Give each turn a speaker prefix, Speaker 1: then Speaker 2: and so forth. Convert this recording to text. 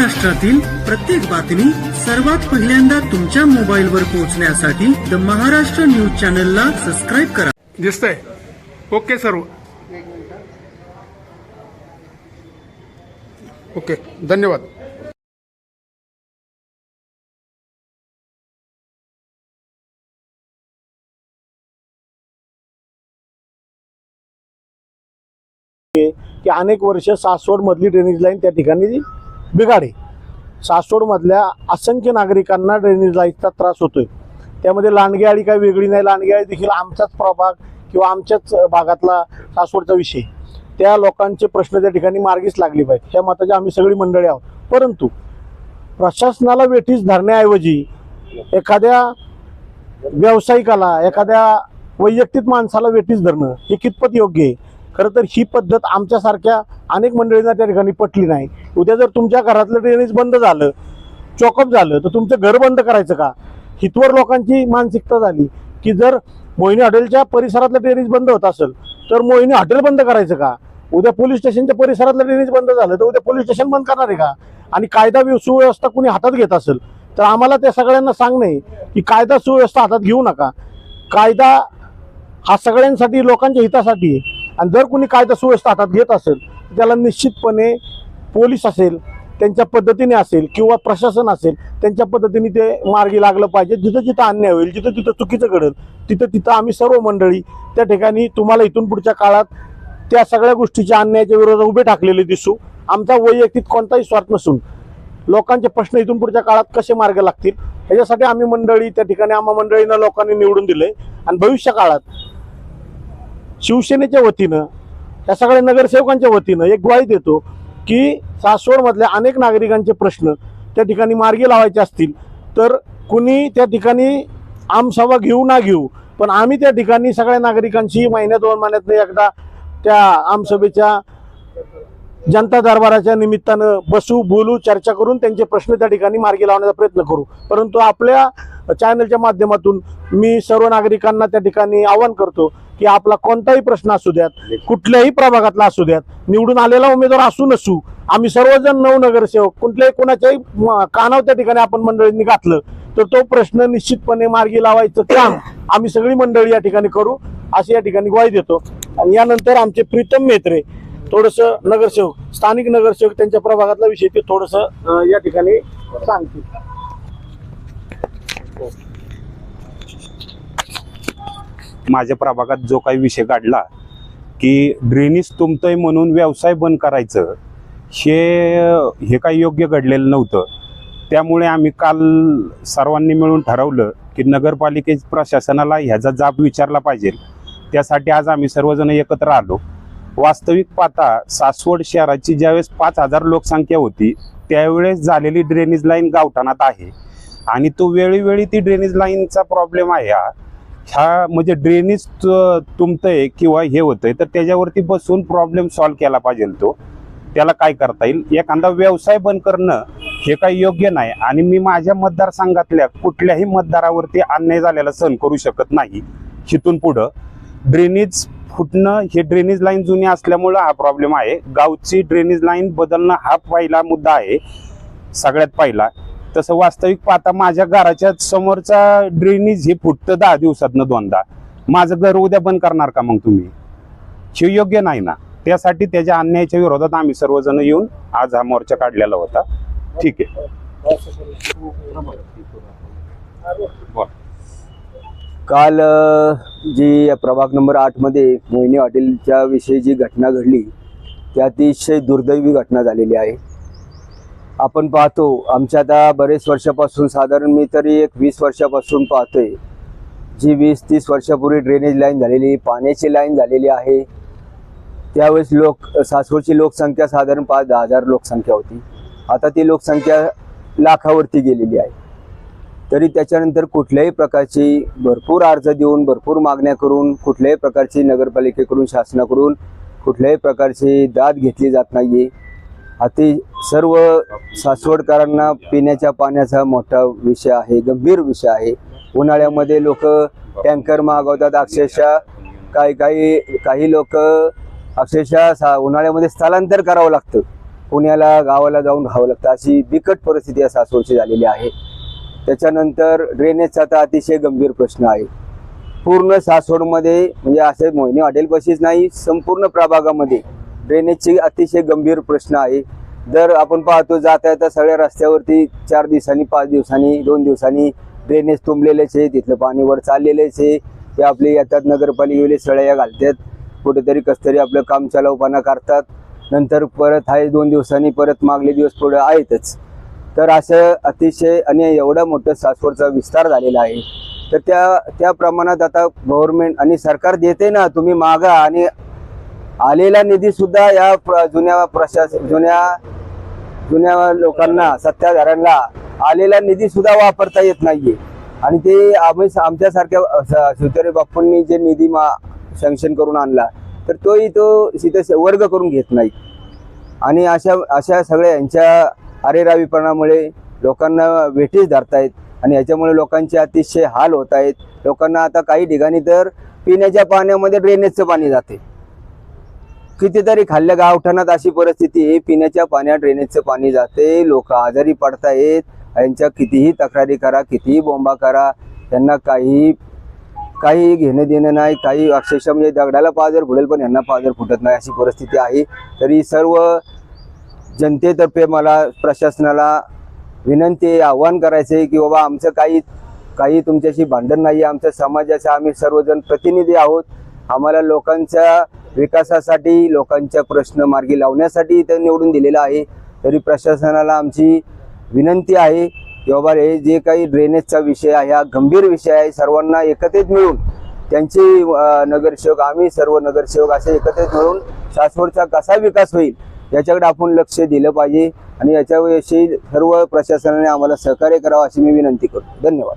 Speaker 1: महाराष्ट्रातील प्रत्येक बातमी सर्वात पहिल्यांदा तुमच्या मोबाईलवर पोहोचण्यासाठी द महाराष्ट्र न्यूज चॅनलला सबस्क्राईब करा.
Speaker 2: दिसतंय. ओके सर्व ओके धन्यवाद.
Speaker 3: की अनेक वर्ष सासवड मधली ड्रेनेज लाईन त्या ठिकाणी बिघाडे सासवडमधल्या असंख्य नागरिकांना ड्रेनेज लाईटचा त्रास होतोय. त्यामध्ये लांडगे आळी काही वेगळी नाही. लांडगे आळी देखील आमचाच प्रभाग किंवा आमच्याच भागातला सासवडचा विषय. त्या लोकांचे प्रश्न त्या ठिकाणी मार्गीच लागले पाहिजे ह्या मताची आम्ही सगळी मंडळी आहोत. परंतु प्रशासनाला वेठीस धरण्याऐवजी एखाद्या व्यावसायिकाला एखाद्या वैयक्तिक माणसाला वेठीस धरणं हे कितपत योग्य आहे? खरं तर ही पद्धत आमच्यासारख्या अनेक मंडळींना त्या ठिकाणी पटली नाही. उद्या जर तुमच्या घरातलं ड्रेनेज बंद झालं चॉकअप झालं तर तुमचं घर बंद करायचं का? हितवर लोकांची मानसिकता झाली की जर मोहिनी हॉटेलच्या परिसरातलं ड्रेनेज बंद होत असेल तर मोहिनी हॉटेल बंद करायचं का? उद्या पोलीस स्टेशनच्या परिसरातलं ड्रेनेज बंद झालं तर उद्या पोलीस स्टेशन बंद करणार आहे का? आणि कायदा सुव्यवस्था कुणी हातात घेत असेल तर आम्हाला त्या सगळ्यांना सांगणे की कायदा सुव्यवस्था हातात घेऊ नका. कायदा हा सगळ्यांसाठी लोकांच्या हितासाठी आहे. आणि जर कुणी कायदा सुव्यवस्था हातात घेत असेल त्याला निश्चितपणे पोलीस असेल त्यांच्या पद्धतीने असेल किंवा प्रशासन असेल त्यांच्या पद्धतीने ते मार्गी लागलं पाहिजे. जिथं जिथं अन्याय होईल जिथं जिथं चुकीचं घडेल तिथं तिथं आम्ही सर्व मंडळी त्या ठिकाणी तुम्हाला इथून पुढच्या काळात त्या सगळ्या गोष्टीच्या अन्यायाच्या विरोधात उभे टाकलेले दिसू. आमचा वैयक्तिक कोणताही स्वार्थ नसून लोकांचे प्रश्न इथून पुढच्या काळात कसे मार्ग लागतील ह्याच्यासाठी आम्ही मंडळी त्या ठिकाणी आम्हा मंडळीनं लोकांनी निवडून दिले आणि भविष्य काळात शिवसेनेच्या वतीनं या सगळ्या नगरसेवकांच्या वतीनं एक ग्वाही देतो की सासवडमधल्या अनेक नागरिकांचे प्रश्न त्या ठिकाणी मार्गी लावायचे असतील. तर कुणी त्या ठिकाणी आमसभा घेऊ ना घेऊ पण आम्ही त्या ठिकाणी सगळ्या नागरिकांशी महिन्या दोन महिन्यात एकदा त्या आमसभेच्या जनता दरबाराच्या निमित्तानं बसू बोलू चर्चा करून त्यांचे प्रश्न त्या ठिकाणी मार्गी लावण्याचा प्रयत्न करू. परंतु आपल्या चॅनलच्या माध्यमातून मी सर्व नागरिकांना त्या ठिकाणी आवाहन करतो की आपला कोणताही प्रश्न असू द्यात कुठल्याही प्रभागातला असू द्यात निवडून आलेला उमेदवार असू नसू आम्ही सर्वजण नऊ नगरसेवक कुठल्याही कोणाच्याही कानाव कानावर त्या ठिकाणी आपण मंडळींनी घातलं तर तो प्रश्न निश्चितपणे मार्गी लावायचं काम आम्ही सगळी मंडळी या ठिकाणी करू अशी या ठिकाणी ग्वाही देतो. आणि यानंतर आमचे प्रीतम मेत्रे थोडस नगरसेवक स्थानिक नगरसेवक त्यांच्या प्रभागातला विषय ते थोडस या ठिकाणी सांगतील.
Speaker 4: माझ्या प्रभागात जो काही विषय काढला की ड्रेनेज तुमतंय म्हणून व्यवसाय बंद करायचं हे हे काही योग्य घडलेलं नव्हतं. त्यामुळे आम्ही काल सर्वांनी मिळून ठरवलं की नगरपालिके प्रशासनाला ह्याचा जाब विचारला पाहिजे. त्यासाठी आज आम्ही सर्वजण एकत्र आलो. वास्तविक पाहता सासवड शहराची ज्यावेळेस पाच हजार लोकसंख्या होती त्यावेळेस झालेली ड्रेनेज लाईन गावठाणात आहे. आणि तो वेळोवेळी ती ड्रेनेज लाईनचा प्रॉब्लेम आहे हा. ह्या म्हणजे ड्रेनेज तुमतंय किंवा हे होतंय तर त्याच्यावरती बसून प्रॉब्लेम सॉल्व्ह केला पाहिजे तो. त्याला काय करता येईल? एखादा व्यवसाय बंद करणं हे काही योग्य नाही. आणि मी माझ्या मतदारसंघातल्या कुठल्याही मतदारावरती अन्याय झालेला सहन करू शकत नाही इथून पुढं. ड्रेनेज फुटणं हे ड्रेनेज लाईन जुनी असल्यामुळं हा प्रॉब्लेम आहे. गावची ड्रेनेज लाईन बदलणं हा पहिला मुद्दा आहे. सगळ्यात पहिला. तसं वास्तविक पाहता माझ्या घराच्या समोरचा ड्रेनेज हे फुटतं दहा दिवसातनं दोनदा. माझं घर उद्या बंद करणार का मग तुम्ही? हे योग्य नाही ना. त्यासाठी त्याच्या अन्यायाच्या विरोधात आम्ही सर्वजण येऊन आज हा मोर्चा काढलेला होता. ठीक आहे.
Speaker 5: काल जी प्रभाग नंबर आठमध्ये मोहिनी हॉटेलच्या विषयी जी घटना घडली ती अतिशय दुर्दैवी घटना झालेली आहे. आपण पाहतो आमच्या आता बरेच वर्षापासून साधारण मी तरी एक वीस वर्षापासून पाहतोय. जी वीस तीस वर्षापूर्वी ड्रेनेज लाईन झालेली पाण्याची लाईन झालेली आहे. त्यावेळेस लोक सासवडची लोकसंख्या साधारण पाच दहा हजार लोकसंख्या होती. आता ती लोकसंख्या लाखावरती गेलेली आहे. तरी त्याच्यानंतर कुठल्याही प्रकारची भरपूर अर्ज देऊन भरपूर मागण्या करून कुठल्याही प्रकारची नगरपालिकेकडून शासनाकडून कुठल्याही प्रकारची दाद घेतली जात नाहीये. अति सर्व सासवडकरांना पिण्याच्या पाण्याचा मोठा विषय आहे गंभीर विषय आहे. उन्हाळ्यामध्ये लोक टँकर मागवतात अक्षरशः काही काही काही लोक अक्षरशः सा उन्हाळ्यामध्ये स्थलांतर करावं लागतं. पुण्याला गावाला जाऊन राहावं लागतं. अशी बिकट परिस्थिती या सासवडची झालेली आहे. त्याच्यानंतर ड्रेनेजचा तर अतिशय गंभीर प्रश्न आहे. पूर्ण सासवडमध्ये म्हणजे असे मोहिनी हॉटेलपाशीच नाही संपूर्ण प्रभागामध्ये ड्रेनेजची अतिशय गंभीर प्रश्न आहे. जर आपण पाहतो जाता येता सगळ्या रस्त्यावरती चार दिवसांनी पाच दिवसांनी दोन दिवसांनी ड्रेनेज तुंबलेलेच आहे. तिथलं पाणी वर चाललेलेच आहे. ते आपले येतात नगरपालिकेले सळया घालतात. कुठेतरी कसतरी आपलं काम चालवपणा करतात. नंतर परत आहे दोन दिवसांनी परत मागले दिवस पुढे आहेतच. तर असं अतिशय आणि एवढा मोठं सासवडचा विस्तार झालेला आहे. तर त्या त्या प्रमाणात आता गव्हर्नमेंट आणि सरकार देते ना तुम्ही मागा आणि आलेला निधीसुद्धा या प्र- जुन्या प्रशास जुन्या जुन्या लोकांना सत्ताधाऱ्यांना आलेला निधी सुद्धा वापरता येत नाहीये. आणि ते आम्ही आमच्यासारख्या स- बाप्पूंनी जे निधी मा सँक्शन करून आणला तर तोही तो तिथे वर्ग करून घेत नाही आणि अशा अशा सगळ्या यांच्या अरेरावीपणामुळे लोकांना वेठीस धरतायत आणि याच्यामुळे लोकांचे अतिशय हाल होत आहेत लोकांना आता काही ठिकाणी तर पिण्याच्या पाण्यामध्ये ड्रेनेजचं पाणी जाते. कितीतरी खाल्ल्या गावठाणात अशी परिस्थिती आहे. पिण्याच्या पाण्यात ड्रेनेजचं पाणी जाते. लोक आजारी पडतायत. यांच्या कितीही तक्रारी करा कितीही बोंबा करा. त्यांना काही काही घेणं देणं नाही. काही अक्षरशः म्हणजे दगडाला पाजर फुटेल पण यांना पाजर फुटत नाही अशी परिस्थिती आहे. तरी सर्व जनतेतर्फे मला प्रशासनाला विनंती आव्हान करायचं आहे की बाबा आमचं काही काही तुमच्याशी भांडण नाही आहे आमच्या समाजाचा आम्ही सर्वजण प्रतिनिधी आहोत. आम्हाला लोकांच्या विकासासाठी लोकांच्या प्रश्न मार्गी लावण्यासाठी इथं निवडून दिलेलं आहे. तरी प्रशासनाला आमची विनंती आहे की बाबा हे जे काही ड्रेनेजचा विषय आहे हा गंभीर विषय आहे सर्वांना एकत्रित मिळून त्यांचे नगरसेवक आम्ही सर्व नगरसेवक असे एकत्रित मिळून सासवडचा कसा विकास होईल याच्याकडे आपण लक्ष दिलं पाहिजे. आणि याच्याविषयी सर्व प्रशासनाने आम्हाला सहकार्य करावं अशी मी विनंती करतो. धन्यवाद.